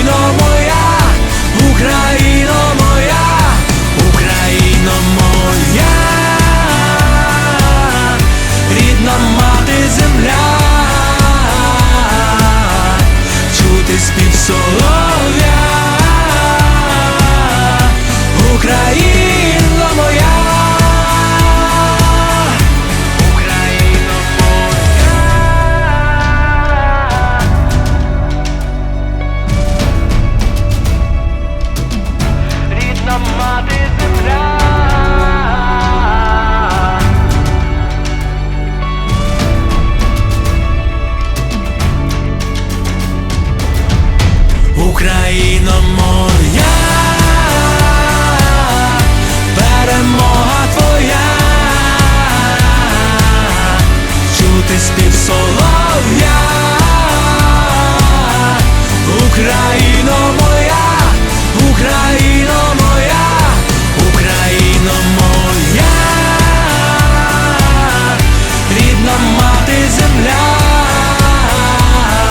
Україно моя, Україно моя, Україно моя, рідна мати земля, чути спів соло. Україно моя, перемога твоя, чути спів солов'я, Україно моя.